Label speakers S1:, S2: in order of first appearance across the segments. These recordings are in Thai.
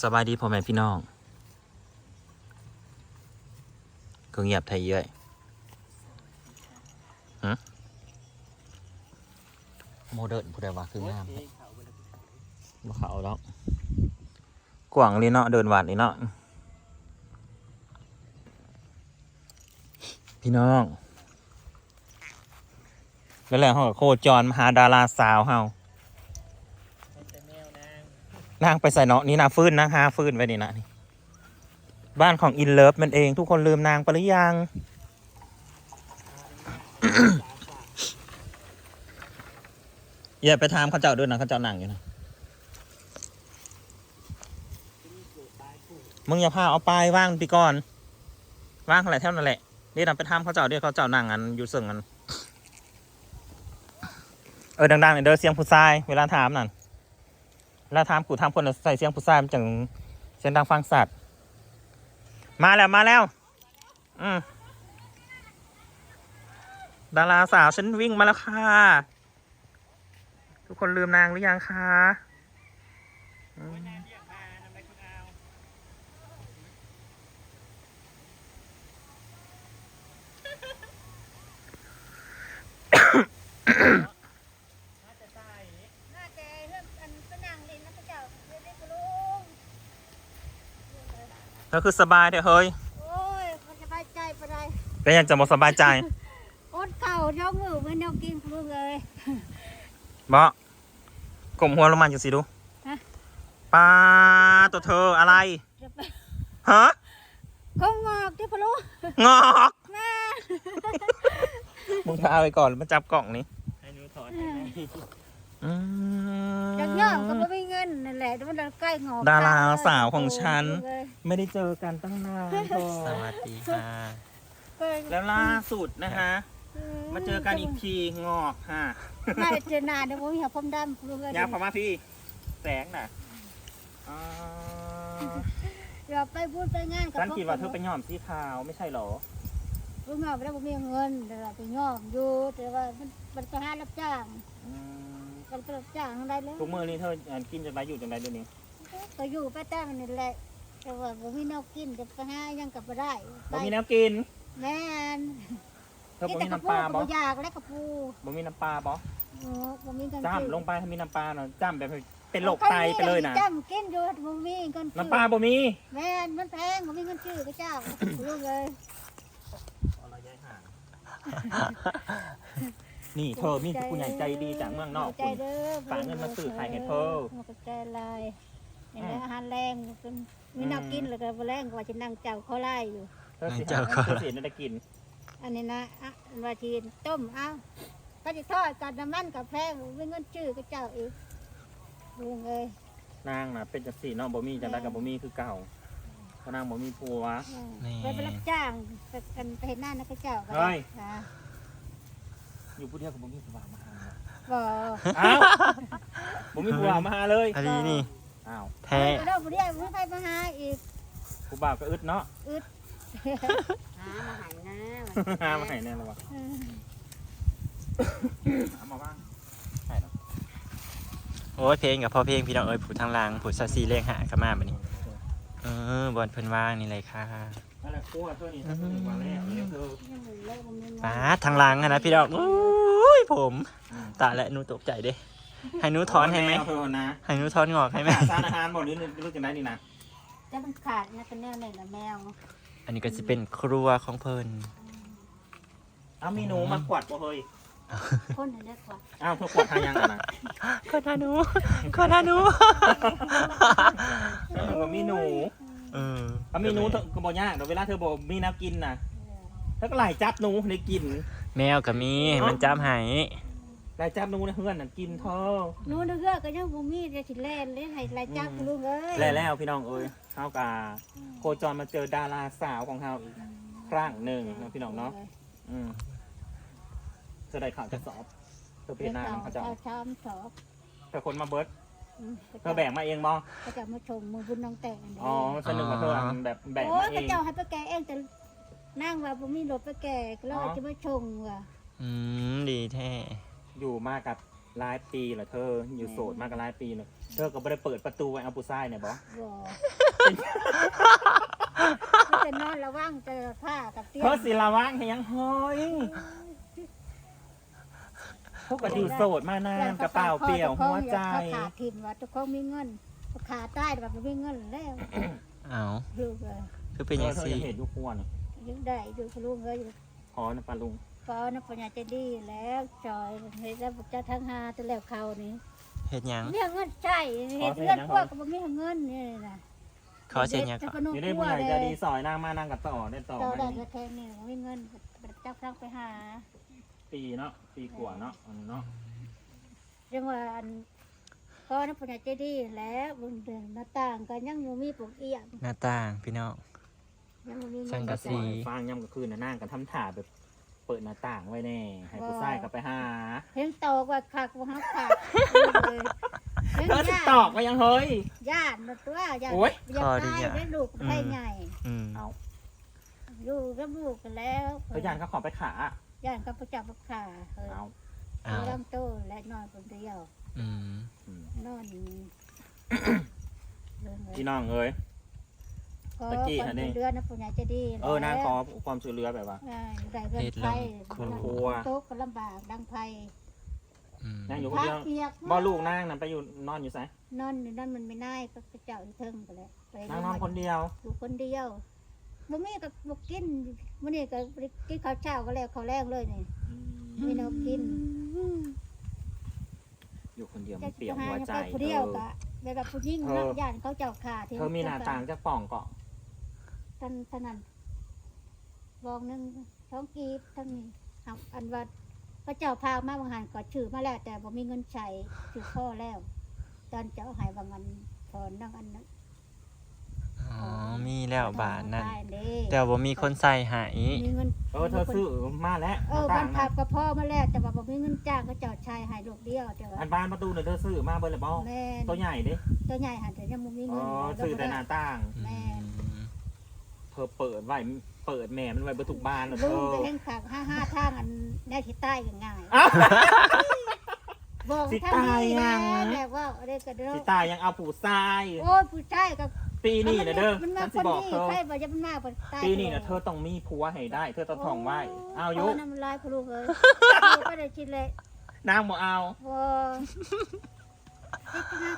S1: สบายดีพ่อแม่พี่น้องก็เงียบไทยเยอะฮะโมเดิร์นผู้ใดว่าคืองามบ่เขาแล้วกว่างเลยเนาะเดินหวานเลยเนาะพี่น้อง แล้วแหละเขาก็โคจรมาหาดาราสาวเฮา นางไปใส่เนาะนี่นะฟื้นนะฮาฟื้นไปนี่นะนี่บ้านของอินเลิฟมันเอง ทุกคนลืมนางไปหรือยัง อย่าไปถามเขาเจ้าด้วยนะเขาเจ้าหนังอยู่นะมึงอย่าพาเอาไปว่างปีก่อน ว่างอะไรเท่านั้นแหละนี่นำไปถามเขาเจ้าเดี๋ยวเขาเจ้าหนังอันอยู่ซึ่งอัน เออดังๆหน่ยเด้อเสียงผู้ชาย เวลาถามนั่น แล้วทำกูทำคนใส่เสียงผู้ชายมันจังเสียงดังฟังสัตว์มาแล้วมาแล้ว อืมดาราสาวฉันวิ่งมาแล้วค่ะ ทุกคนลืมนางหรือยังคะอืม
S2: น่าจะเรื่องอันก็นั่งเล่นนะพระเจ้าเรียกได้ปลุง
S1: ก็คือสบายเถอะเฮ้ย
S2: โอ้ยมันสบายใจปะไร
S1: เป็นยังจะบอกสบายใจ
S2: อดเก่าเจ้ามือมันเอากินปลุงเลย
S1: บะกลมหัวลงมาอยู่สิดู
S2: ฮะ
S1: ปลาตัวเธออะไร
S2: จะไป
S1: ฮะ
S2: คงงอกที่ปลุง
S1: งอก
S2: แม่
S1: มึงพาไปก่อนมาจับกล่องนี้
S3: ให้หนูถอน
S1: อืม
S2: จังย่อมก็ไม่มีเงินนั่นแหละแต่มันใกล้งอก
S1: ดาราสาวของฉัน
S2: เลย
S1: ไม่ได้เจอกันตั้งนานเธอ
S3: สวัสดีค่ะ
S2: ก็
S1: แล้วล่าสุดนะฮะมาเจอกันอีกทีงอกฮะ
S2: น่าจะเจอหนาเดี๋ยวผมอยากผมดำปลุงเลย
S1: ยับเข้ามาพี่ แสงน่ะอ่า
S2: เดี๋ยวไปพูดไปงานกับ
S1: ฉันคิดว่าเธอไปย่อมสีขาวไม่ใช่เหรอ
S2: ลุงงอกไปแล้วผมมีเงินแต่ว่าไปงอกอยู่แต่ว่ามันมันไปหารับจ้าง
S1: อืม
S2: มันไปรับจ้างได้แล้ว
S1: ทุกมือนี่เธออ่ากินจังไรอยู่จังไรเดี๋ยวนี้
S2: ก็อยู่ไปแต่มันนี่แหละแต่ว่าผมมีแนวกินจะไปหายังกลับมาได้
S1: บ่มีน้ำกิน
S2: แม่น
S1: เธอบ่มี
S2: กระ
S1: น้ำ
S2: ปู
S1: ปลา
S2: กั
S1: บ่
S2: บอยากและกระปู
S1: บ่มีน้ำปลาบ่
S2: โอ้ผมมีกัน
S1: จ้ำลงไปถ้ามีน้ำปลาหน่อยจ้ำแบบเป็นโรคไตไปเลยนะ
S2: จ้ำกินอยู่ผมมีเงินซื้อ
S1: น้ำปลาบ่มี
S2: แม่นมันแพงผมมีเงินชื่อพระเจ้าลูกเลย
S1: นี่เธอมีผู้ใหญ่ใจดีจากเมืองนอก
S2: ใจ
S1: คุณ
S2: เด้อ
S1: ฝากเงินมาซื้อขายให้เธอ
S2: มันก็ใจลายนี่แหละอาหารแรงเป็นมีแนวกินแล้วก็บ่แรงกว่าจะนั่งเจ้าเขาไล่อยู่
S1: เธอสิ
S3: เจ้าก็
S1: เธอสิได้กิน
S2: อันนี้นะอะว่าทีต้มเอาก็จะทอดกับน้ำมันกับแพงเป็นเงินชื่อพระเจ้าอีกลุงเอ้ย
S1: นางน่ะเป็นจังสี่เนาะบ่มีจังไดกับบ่มีคือเก่าเพราะนางบ่มีผัว
S3: นี่
S2: ไปไปรับจ้างไปกันไปเห็นหน้านะพระเจ้าก็
S1: เฮ้
S2: ได้
S1: ย
S2: ค่ะ
S1: อยู่ผู้เดียวกับบ่มีผัวมาหา
S2: บ่
S1: อ้าวบ่มีผัวมาหาเลย
S3: อันนี้นี่
S1: อ้าว
S3: แท้
S2: ไปเราบ่ได้บ่ไปมาหาอีก
S1: ผู้บ่าวก็อึดเนาะ
S2: หามาหันนะ
S1: หามาให้แน่แล้ววะเอามาบ้างใช่เนาะ
S3: โอ้ยเพลงกับพ่อเพลงพี่น้องเอ้ยผู้ทางหล่างผู้ซาซีเลขหากับมาบัดนี้ เออบอลเพิ่นว่างนี่เลยค่ะ
S1: นั่นแหละคั่วเท่านี้เท่านี้วันแรกนี่คือ
S3: ป้าดทางหล่างอะนะพี่น้องโอ้ยผมตายแล้วหนูตกใจเด้ให้หนูถอนให้ไหม
S1: เธอนะ
S3: ให้หนูถอนงอกให้ไหม
S1: สารอาหารบ่นี่รู้จักได้นี่นะ
S2: จะมันขาดนะเป็นแนวไหนละแมว
S3: อันนี้ก็จะเป็นครัวของเพิ่น
S1: เอามีหนูมากวาดบ่เฮ้ย
S2: คนเห็นได้กว่า
S1: อ้าวเธอกวาดทางยังอะนะ
S3: ก็ทาหนูก็ทาหนู
S1: แล้วมันก็มีหนู
S3: เออ
S1: ถ้ามีหนูเธอก็บ่ยากแต่เวลาเธอบอกมีน้ำกินน่ะเธอก็ไล่จับหนูให้กิน
S3: แมวก็มีให้มันจ้ำให้
S1: ไล่จับหนูในเฮือนน่ะกินเธอ
S2: นู้นเด้อก็ยังบ่มีจะสิแล่นเล่นให้ลายจับลุงเอ้ย
S1: แล้วแล้วพี่น้องเอ้ยเฮากาโคจรมาเจอดาราสาวของเฮาอีกครั้งหนึ่งนะพี่น้องเนาะอืมจะได้ข่าวจะสอบเธอเป็นหน้าของเขาเจ้า
S2: ชามสอบ
S1: เธอคนมาเบิร์ด
S2: อืม
S1: เธอแบ่งมาเองบ่
S2: เขาจะมาชมมือบุญน้องแต่ง
S1: อ๋อฉันนึกว่าเธอแบบแบ่ง
S2: โอ้
S1: มายเอ
S2: พระ
S1: ง
S2: เจ้าให้ไปแก่เองแต่นั่งว่าบ่มีรถไปแก่ก็เลยจะมาชงว่ะ
S3: อืมดีแท้
S1: อยู่มากับหลายปีแล้วเธอ อยู่โสดมากก็หลายปีเลยเธอก็ไม่ได้เปิดประตูไว้เอาผู้ชายเนี่ยบอ
S2: บ่มันจะนอนระวังเจอผ้ากับเตีย
S1: เธอสิระวังให้ยังเฮ้ย พวกก็อยู่โสดมานานกระเป๋าเปลี่ยวหัวใจ
S2: เขาขาดทิมว่าทุกคนมีเงินขาใต้แบบมีเงินแล้ว
S3: เอา
S2: ดูเลย
S3: คือเป็น
S1: เธ
S3: ยั
S1: องเธอ
S3: ซี่
S1: จะเห็นอยุควน
S2: ยังได้ดูพลุงเลย
S1: พอนะปาลุง
S2: พอนะปัญญาจะดีแล้วจอยเฮ็ดแล้วจะทั้งหาจะแล้วเขานี่
S3: เฮ็ดหยัง
S2: เรื่องเงินใช่เฮ็ดเรื่องพวกก็บ่มีเงินนี่นะ
S3: ขอเสียหยัง
S2: จะ
S3: ก่อน
S2: พนุ
S1: นี่ได้ผู้ใหญ่ใจะดีซอยนางมานั่งกับต่อได้ต่อ
S2: เจ้า
S1: มา
S2: ได้ก็แทนนี่บ่มีเงินเจ้าพลังไปหา
S1: ปีเนาะปีกว่าเนาะอันเนาะ
S2: เรื่องว่าอันก็นะปัญญาจะดีแล้วบนเดือนหน้าต่างก็ยังบ่มีปลูกเอี่ยม
S3: หน้าต่างพี่น้อง
S2: ยังบ่มี
S3: สั
S2: เงิน
S3: งกะสี
S1: ฟังย่ำกลางคืนน่ะนั่งกันทำถ่าแบบเปิดหน้าต่างไว้แน่ให้ผู้ชายกลับไปหา
S2: เห็นโตกว่าคักบ่ฮักคักเลยเห็น
S1: เธอสิ
S2: ย่าน
S1: ตอกไว้ยังเฮ้ย
S2: ย่านนะตัวย่าน
S1: โอ้ย
S2: อยากตายได้ลูกไผใหญ่
S3: อืม
S1: เอา
S2: อยู่กับลูกกันแล้ว
S1: เธอยานก็ขอไปขา
S2: ย่านกับประจับประขาเออ
S1: เอา
S3: เอา
S2: ลำโตและนอนคนเดียว
S3: อืม
S1: อืม
S2: นอนเรื่องเลย
S1: พี่น้องเอ้ย
S2: ก็
S1: ตะกี้
S2: คน
S1: อันนี้
S2: เดือนนะปุญญาจะดี
S1: เออนางขอความช่วยเหลือแบบว่า
S2: อ่าได้เงินไฟ
S1: ครัว
S2: โต๊ะก็ลำบากดังไฟ
S3: อืม
S1: นั่งอยู่คนเดียว
S2: เปียก
S1: บ่ลูกนางนั่นไปอยู่นอนอยู่ไส
S2: นอนอยู่นั่นมันไม่ได้ก็ไปเจ้าอีเทิงไปแล้วไป
S1: นางนอนคนเดียว
S2: อยู่คนเดียว บ่มีก็บ่กินมื้อนี้ก็บ่ได้กินข้าวเช้าก็แล้วข้าวแรงเลยนี่มีแนวกิน
S1: อยู่คนเดียวมันเปลี่ยวหัวใจ
S2: จะไปผู้เดียวก็แบบว่าผู้หญิง
S1: เออ
S2: นักย่านเขาเจ้าขาที่
S1: เธอมีหน้าต่างจากป่องเกาะ
S2: ท่านท่านนั้นบองหนึงท้องกีบทั้งนี้เอาอันว่าพระเจ้าพามาบางหันก็ชื่อมาแล้ว แต่บ่มีเงินใช้ถือพ่อแล้ว ตอนเจ้าใหายบางอันพอนั่งอันนั้น
S3: อ๋อมีแล้วบาทนั่น
S2: ได้เด้
S3: แต่ว่ามีคนใส่ใหาย
S2: มีเงิน
S1: เออเธอซื้อมาแล้ว
S2: เออ
S1: ห
S2: บั
S1: น้านต่า
S2: ขั
S1: ง
S2: บกับพ่อมาแล้วแต่ว่าบ่มีเงินจ้างก็เจ้าชายใหายลูกเดียวแต่ว่า
S1: อันบ้านประตูเนี่ยเธอซื้อมาเบอร์เลยบ่
S2: แม่น
S1: ตัวใหญ่ดิ
S2: ตัวใหญ่หันแต่ยังบ่มี
S1: อ๋
S2: เงิ
S1: อนซื้อแต่หน้าต่าง
S2: แม่
S1: เธอเปิดไว้เปิดแม่มันไว้เบอร์ทุกบ้านนะเธ
S2: ลุง
S1: อ
S2: ไปเล่นขางห้าห้าทางอันแน่ที่ใต้ก็ง่าย
S1: อ้าว
S2: บอก
S1: สิ
S2: ท่านนี่
S1: ตายยัง
S2: แหละว่าอะไรก็เด้อ
S1: สิตายยังเอาผู้ชาย
S2: โอ้ยผู้ชายก็
S1: ปีนี้นะเด้อ
S2: มันมา
S1: ฉัน
S2: ค
S1: สิ
S2: น
S1: บอก
S2: นี้
S1: เธอ
S2: ใช่บ่จะมันมากกว่าตาย
S1: ปีนี้นะเธอต้องมีผัวให้ได้ เธอต้องท่องไว้เอายุ
S2: น้ำลายพลูกเลยก็ได้ชินเลย
S1: นางบ่เอา
S2: โอ้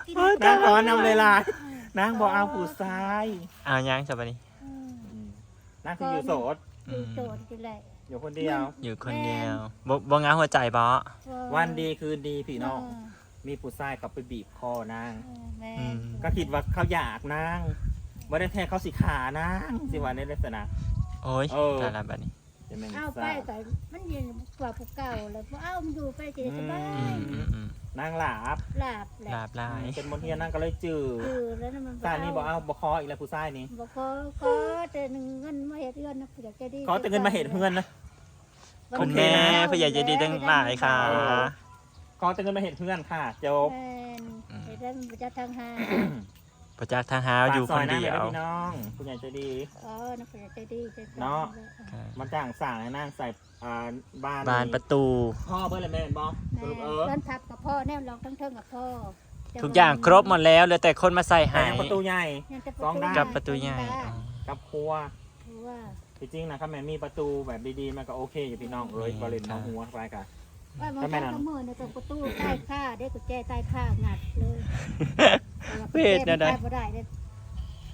S2: กิน
S1: นางขอนำเลยล่ะนางบ่เอาผู้ชาย
S3: เอายังจะไปนี่
S1: นางคืออยู่โสด
S2: ดูโจทย์กินเลย
S1: อยู่คนเดียว
S3: อยู่คนเดียวบ่บ่งาหัวใจบ่
S1: วันดีคืนดีพี่น้อง มีผู้ชายกลับไปบีบคอนาง
S2: แม่
S3: อืม
S1: ก็คิดว่าเขาอยากนางบ่ได้แท้เขาสิขานางสิว่าในลักษณะ
S3: โอ้ย
S1: เออ
S3: ตายละบัดนี้
S1: จะแม่น
S2: เอาไป
S1: ทราบ
S2: แต่มันเย็นกว่าผู้เก่าเลยเพราะเอามันอยู่ไปจะสบา
S3: อื
S2: ย
S3: มอืมอืม
S1: นางหลาบ
S2: หลับแหละ
S3: ลาบลาย
S1: เป็นมนเทียนนางก็เลยจืด
S2: คือแล้วมัน
S1: ซานี่บ่เอาบ่คออีกแล้วผู้ชายนี่
S2: บอกขอขอแต่หนึ่งเงินมาเห็ดเงินนะอยากจะดี
S1: ขอแต่เงินมาเห็ดเพื่อนนะ
S3: คุณแม่ผู้ใหญ่ใจดีตั้งหลายค่ะ
S1: ขอ แต่เงินมาเห็ดเพื่อนค่ะจบ
S2: แม่นเห็ดได้มันจะทางหา
S3: ประจักษ์ทางหาวอยู่คนเดียว
S1: ฝากซอางไปพี่น้องผู้ใหญ่ใจดี
S2: อ๋อนักอยากจะดีใจ
S1: เนาะ มันจ้างสั่งให้นางใส่อ่าบ้าน
S3: บานประตู
S1: พ่อเบิ้ลเลยแม่นบอส
S2: แม่
S1: รุปเออ
S2: เดินทับกับพ่อแนวลองทั้งเทิงกับพ่อ
S3: ทุกอย่างครบหมดแล้วเหลือแต่คนมาใส่
S1: แต่
S3: ใหาย
S1: ยังประตูใหญ่
S2: ยังจะ
S1: สองด้าน
S3: กับประตูใหญ่อ๋อ
S1: กับครัว
S2: ว่า
S1: จริงๆนะครับแม่มีประตูแบบดีๆมันก็โอเคอยู่พี่น้องเอ้ยบริเวณน้องหัวไปกัน
S2: ว่ามัน
S1: ก็แม่
S2: ใช้
S1: นั่น
S2: กระมือในตรงประตูใต้ข้าได้กุญแจใต้ข้างัดเลย
S3: เวทนะได้
S2: บ่ได้เด้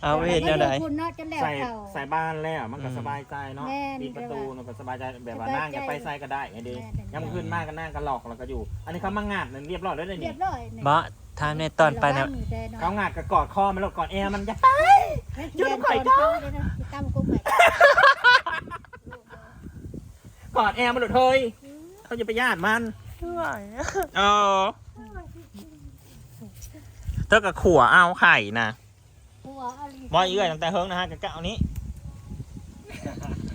S3: เอาไปเห็นแนวใด
S2: คุณเนาะจะแล้ว
S1: ใส่
S2: เขา
S1: ใส่บ้านแล้วมันก็
S3: อืม
S1: สบายใจเนาะ
S2: แม่น
S1: ปิดประตูมันก็สบายใจแบบว่า
S2: สบายใจ
S1: นั่งอย่าไปใส่ก็ได้ไงดี
S2: แม่น
S1: ย้ำขึ้นมากก็นั่งก็หลอกแล้วก็อยู่ อันนี้เขามางาดนั่นเรียบร้อยแล้วเลย
S2: เรี
S1: นี่
S2: ยบร้อยนี่
S3: บ่ทามในตอนไปนะ
S2: ระวังอยู่แต่เนาะ
S1: เขางาดก็กอดคอมันแล้วกอดแอร์มันจะหยุดข่อย
S2: ก่
S1: ก่
S2: อ
S1: อน
S2: นเลยนะสิตั้มกุ้งใหม่
S1: กอดแอร์มันหลุดเฮ้ย เขาจะไปญาติมันเออเธอกับขัวเอาไข่นะ
S2: หัวเอาลิ้น
S1: บอยเอื้อยตั้งแต่เฮิงนะฮะกับเก้านี้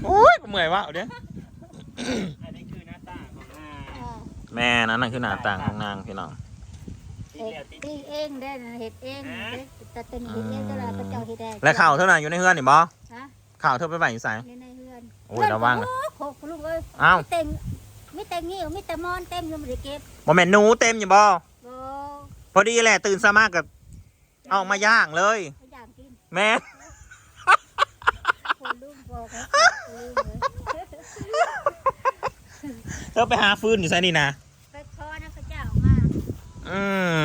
S1: โอ้ยเมื่อยว่ะเอาเด้ออันนี้คือหน้าต่างของนาง
S2: อ่า
S1: แม่นั่นนั่นคือหน้าต่างของนางพี่น้อง
S2: เฮ็ดตีเองได้นะเห็ดเองเด้แต่ตัวนี้เห็ดเองก็แล้วพระเจ้าเฮ็ดได้
S1: และข่าวเท่านั้นอยู่ในเฮือนนี่บอ
S2: ฮะ
S1: ข่าวเธอไปไหนอยู่ไส
S2: ในในเฮือน
S1: โอ้ยระวังนะ
S2: โคกลูกเอ้ย
S1: อ้าว
S2: เต็ง มีแต่งิ้วมีแต่มอนเต็มอยู่บ่ได้เก็บ
S1: บ่แม่นหนูเต็มอยู่บ่
S2: บ่
S1: พอดีแหละตื่นสามากกับเอามาย่างเลย
S2: บ่อยากกิน
S1: แม่
S2: คนลูกบอกให้ลืมเลย
S1: เธอไปหาฟืนอยู่ไสนี่นะ
S2: ไปคอนะพระเจ้ามา
S1: อื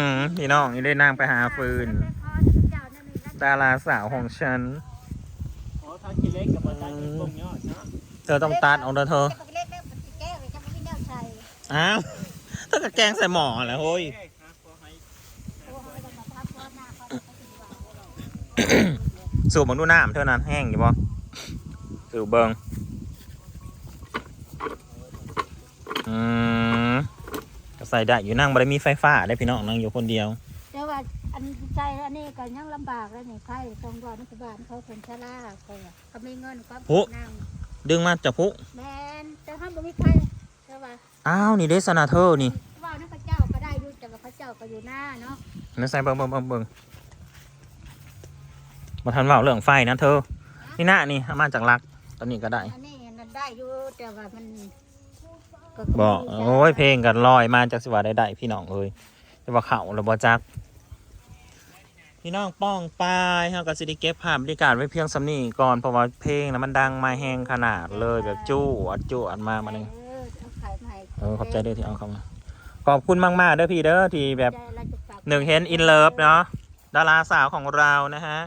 S1: มพี่น้องนี่ได้นั่งไปหาฟืน
S2: ไปคอนะพระเจ้านั่นนี่นั่น
S1: ดาราสาวของฉัน
S3: โอ้ถ้ากินเล็กกับมันได้กินกลมยอดเนาะ
S1: เธอต้องตัดเอาเด้อเธอ
S2: จะไปเล็ก
S1: อ้าวเธอก็แกงใส่หม้อแหล้วเฮ้ย
S3: เอ้ยครับขอให้
S2: โอ้ยจะมาพักคอหน้าเขาจะไปสิว่า
S1: สูบมันดูน้ำเท่านั้นแห้งอยู่บ่สูบเบิงอืมก็ใส่ได้อยู่นั่งบ่ได้มีไฟฟ้าได้พี่น้องนั่งอยู่คนเดียว
S2: แต่ว่าอันใจอันนี้ก็ยังลำบากแล้วนี่ไพ่ตรงรอนักบาลเขาคนชราเขาอะเขาไม่เงินเขา
S1: โอ้
S2: นั่ง
S1: ดึงมาจับพุ
S2: แมนแต่ห้ามบ่มีไพ่ แต่ว่า
S1: อ้าวนี่เดสนาเธอนี่
S2: ว่านักพระเจ้าก็ได้อยู่แต่ว่าพระเจ้าก็อยู่หน้าเนาะ
S1: นั่นใส่เบิ่งเบิ่งเบิ่งเบิ่งมาทันเว่าเรื่องไฟนะเธอ นี่หน้านี่เอามาจากลัก ตอนนี้ก็ได้
S2: อันนี้นั่นได้อยู่แต่ว่ามันก็
S1: บอกโอ้ยเพลงกันลอยมาจากสิว่าได้ได้พี่น้องเอ้ยแต่ว่าเขาเราบอจัก พี่น้องป้องปลายเฮาก็สิได้เก็บภาพบรรยากาศไว้เพียงสำนี้ก่อนเพราะว่าเพลงนะมันดังมาแหงขนาดเลยแบบจู้อัดจู้อัดมามาหนึ่ง
S2: เอ
S1: ออขอบใจเด้อที่เอาเข้ามา ขอบคุณมากๆเด้อพี่เด้อที่แบบ
S2: ใจเราจะฝาก
S1: หนึ่งเห็นอินเลิฟเนาะดาราสาวของเรานะฮะ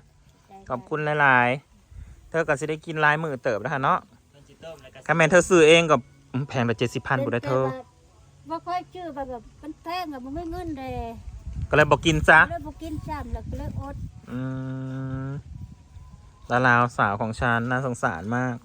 S1: ขอบคุณหลายๆ เธอก็สิได้กินหลายมือเติบนะคะเนาะ
S3: มันจิต้มแล้วก็
S1: ถ้าแม่นเธอซื้อเองกับแพงละเจ็ดสิบพันบุได้เธอ
S2: ว่าค่อยชื่อแบบแบบมันแพงอะมันไม่เงินเลย
S1: ก็เลยบอกกินซะ
S2: เลยบ่กินซ้ำแล้วก็เลยอด
S1: อืมดาราสาวของฉันน่าสงสารมาก